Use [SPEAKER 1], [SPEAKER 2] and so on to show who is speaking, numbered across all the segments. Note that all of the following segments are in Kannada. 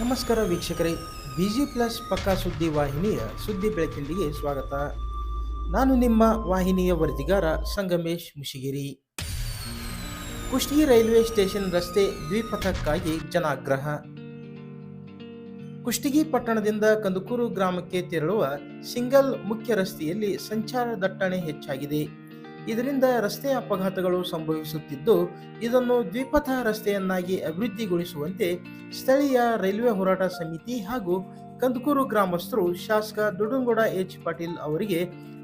[SPEAKER 1] ನಮಸ್ಕಾರ ವೀಕ್ಷಕರೇ ಬಿ ಜಿ ಪ್ಲಸ್ ಪಕ್ಕಾ ಸುದ್ದಿ ವಾಹಿನಿಯ ಸುದ್ದಿ ಬೆಳಕಿಂಡಿಗೆ ಸ್ವಾಗತ. ನಾನು ನಿಮ್ಮ ವಾಹಿನಿಯ ವರದಿಗಾರ ಸಂಗಮೇಶ್ ಮುಷಿಗಿರಿ. ಕುಷ್ಟಗಿ ರೈಲ್ವೆ ಸ್ಟೇಷನ್ ರಸ್ತೆ ದ್ವಿಪಥಕ್ಕಾಗಿ ಜನಾಗ್ರಹ. ಕುಷ್ಟಗಿ ಪಟ್ಟಣದಿಂದ ಕಂದುಕೂರು ಗ್ರಾಮಕ್ಕೆ ತೆರಳುವ ಸಿಂಗಲ್ ಮುಖ್ಯ ರಸ್ತೆಯಲ್ಲಿ ಸಂಚಾರ ದಟ್ಟಣೆ ಹೆಚ್ಚಾಗಿದೆ. ಇದರಿಂದ ರಸ್ತೆ ಅಪಘಾತಗಳು ಸಂಭವಿಸುತ್ತಿದ್ದು, ಇದನ್ನು ದ್ವಿಪಥ ರಸ್ತೆಯನ್ನಾಗಿ ಅಭಿವೃದ್ಧಿಗೊಳಿಸುವಂತೆ ಸ್ಥಳೀಯ ರೈಲ್ವೆ ಹೋರಾಟ ಸಮಿತಿ ಹಾಗೂ ಕಂದಕೂರು ಗ್ರಾಮಸ್ಥರು ಶಾಸಕ ದುಡುಂಗೋಡ ಎಚ್ ಪಾಟೀಲ್ ಅವರಿಗೆ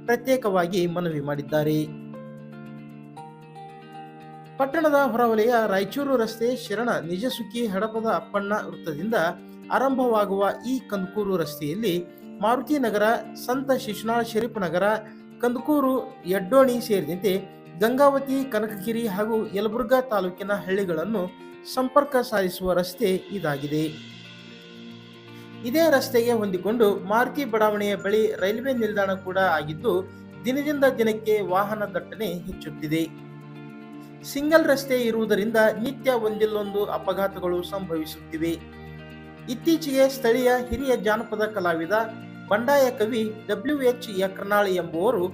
[SPEAKER 1] ಪ್ರತ್ಯೇಕವಾಗಿ ಮನವಿ ಮಾಡಿದ್ದಾರೆ. ಪಟ್ಟಣದ ಹೊರವಲಯ ರಾಯಚೂರು ರಸ್ತೆ ಶರಣ ನಿಜಸುಖಿ ಹಡಪದ ಅಪ್ಪಣ್ಣ ವೃತ್ತದಿಂದ ಆರಂಭವಾಗುವ ಈ ಕಂದಕೂರು ರಸ್ತೆಯಲ್ಲಿ ಮಾರುತಿ ನಗರ, ಸಂತ ಶಿಶುನಾಳ ಶರೀಫ್ ನಗರ ಕಂದುಕೂರು ಯಡ್ಡೋಣಿ ಸೇರಿದಂತೆ ಗಂಗಾವತಿ, ಕನಕಗಿರಿ ಹಾಗೂ ಯಲಬುರ್ಗಾ ತಾಲೂಕಿನ ಹಳ್ಳಿಗಳನ್ನು ಸಂಪರ್ಕ ಸಾಧಿಸುವ ರಸ್ತೆ ಇದಾಗಿದೆ. ಇದೇ ರಸ್ತೆಗೆ ಹೊಂದಿಕೊಂಡು ಮಾರುತಿ ಬಡಾವಣೆಯ ಬಳಿ ರೈಲ್ವೆ ನಿಲ್ದಾಣ ಕೂಡ ಆಗಿದ್ದು, ದಿನದಿಂದ ದಿನಕ್ಕೆ ವಾಹನ ದಟ್ಟಣೆ ಹೆಚ್ಚುತ್ತಿದೆ. ಸಿಂಗಲ್ ರಸ್ತೆ ಇರುವುದರಿಂದ ನಿತ್ಯ ಒಂದಿಲ್ಲೊಂದು ಅಪಘಾತಗಳು ಸಂಭವಿಸುತ್ತಿವೆ. ಇತ್ತೀಚೆಗೆ ಸ್ಥಳೀಯ ಹಿರಿಯ ಜಾನಪದ ಕಲಾವಿದ ಬಂಡಾಯ ಕವಿ ಡಬ್ಲ್ಯೂ ಎಚ್ ಯಕ್ರನಾಳ್ ಎಂಬುವರು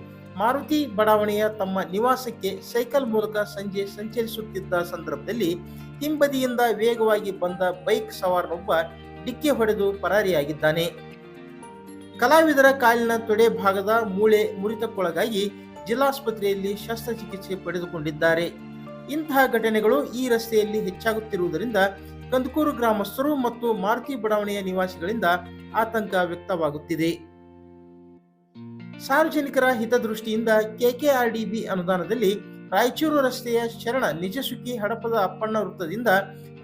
[SPEAKER 1] ಮಾರುತಿ ಬಡಾವಣೆಯ ತಮ್ಮ ನಿವಾಸಕ್ಕೆ ಸೈಕಲ್ ಮೂಲಕ ಸಂಜೆ ಸಂಚರಿಸುತ್ತಿದ್ದ ಸಂದರ್ಭದಲ್ಲಿ ಹಿಂಬದಿಯಿಂದ ವೇಗವಾಗಿ ಬಂದ ಬೈಕ್ ಸವಾರನೊಬ್ಬ ಡಿಕ್ಕಿ ಹೊಡೆದು ಪರಾರಿಯಾಗಿದ್ದಾನೆ. ಕಲಾವಿದರ ಕಾಲಿನ ತೊಡೆ ಭಾಗದ ಮೂಳೆ ಮುರಿತಕ್ಕೊಳಗಾಗಿ ಜಿಲ್ಲಾಸ್ಪತ್ರೆಯಲ್ಲಿ ಶಸ್ತ್ರಚಿಕಿತ್ಸೆ ಪಡೆದುಕೊಂಡಿದ್ದಾರೆ. ಇಂತಹ ಘಟನೆಗಳು ಈ ರಸ್ತೆಯಲ್ಲಿ ಹೆಚ್ಚಾಗುತ್ತಿರುವುದರಿಂದ ಕಂದಕೂರು ಗ್ರಾಮಸ್ಥರು ಮತ್ತು ಮಾರುತಿ ಬಡಾವಣೆಯ ನಿವಾಸಿಗಳಿಂದ ಆತಂಕ ವ್ಯಕ್ತವಾಗುತ್ತಿದೆ. ಸಾರ್ವಜನಿಕರ ಹಿತದೃಷ್ಟಿಯಿಂದ ಕೆಕೆಆರ್ಡಿಬಿ ಅನುದಾನದಲ್ಲಿ ರಾಯಚೂರು ರಸ್ತೆಯ ಶರಣ ನಿಜಸುಖಿ ಹಡಪದ ಅಪ್ಪಣ್ಣ ವೃತ್ತದಿಂದ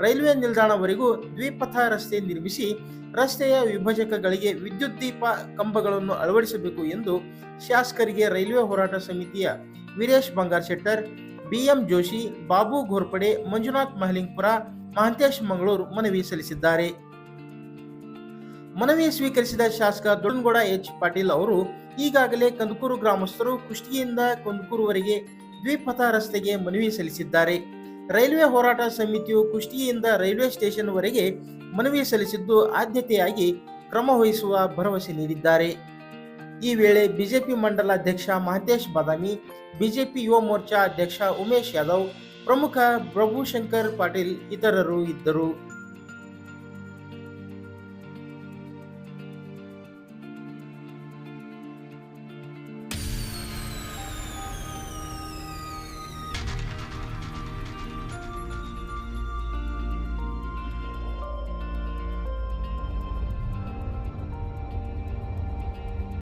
[SPEAKER 1] ರೈಲ್ವೆ ನಿಲ್ದಾಣವರೆಗೂ ದ್ವಿಪಥ ರಸ್ತೆ ನಿರ್ಮಿಸಿ ರಸ್ತೆಯ ವಿಭಜಕಗಳಿಗೆ ವಿದ್ಯುತ್ ದೀಪ ಕಂಬಗಳನ್ನು ಅಳವಡಿಸಬೇಕು ಎಂದು ಶಾಸಕರಿಗೆ ರೈಲ್ವೆ ಹೋರಾಟ ಸಮಿತಿಯ ವೀರೇಶ್ ಬಂಗಾರ್ ಶೆಟ್ಟರ್ ಬಿಎಂ ಜೋಶಿ, ಬಾಬು ಘೋರ್ಪಡೆ, ಮಂಜುನಾಥ್ ಮಹಲಿಂಗ್ಪುರ, ಮಹಂತೇಶ್ ಮಂಗಳೂರು ಮನವಿ ಸಲ್ಲಿಸಿದ್ದಾರೆ. ಮನವಿ ಸ್ವೀಕರಿಸಿದ ಶಾಸಕ ದೊಡ್ಡಗೌಡ ಎಚ್. ಪಾಟೀಲ್ ಅವರು ಈಗಾಗಲೇ ಕಂದಕೂರು ಗ್ರಾಮಸ್ಥರು ಕುಷ್ಟಿಯಿಂದ ಕಂದಕೂರುವರೆಗೆ ದ್ವಿಪಥ ರಸ್ತೆಗೆ ಮನವಿ ಸಲ್ಲಿಸಿದ್ದಾರೆ. ರೈಲ್ವೆ ಹೋರಾಟ ಸಮಿತಿಯು ಕುಷ್ಟಿಯಿಂದ ರೈಲ್ವೆ ಸ್ಟೇಷನ್ ವರೆಗೆ ಮನವಿ ಸಲ್ಲಿಸಿದ್ದು ಆದ್ಯತೆಯಾಗಿ ಕ್ರಮ ವಹಿಸುವ ಭರವಸೆ ನೀಡಿದ್ದಾರೆ. ಈ ವೇಳೆ ಬಿಜೆಪಿ ಮಂಡಲ ಅಧ್ಯಕ್ಷ ಮಹಂತೇಶ್ ಬಾದಾಮಿ, ಬಿಜೆಪಿ ಯುವ ಮೋರ್ಚಾ ಅಧ್ಯಕ್ಷ ಉಮೇಶ್ ಯಾದವ್, ಪ್ರಮುಖ ಪ್ರಭುಶಂಕರ್ ಪಾಟೀಲ್ ಇತರರು ಇದ್ದರು.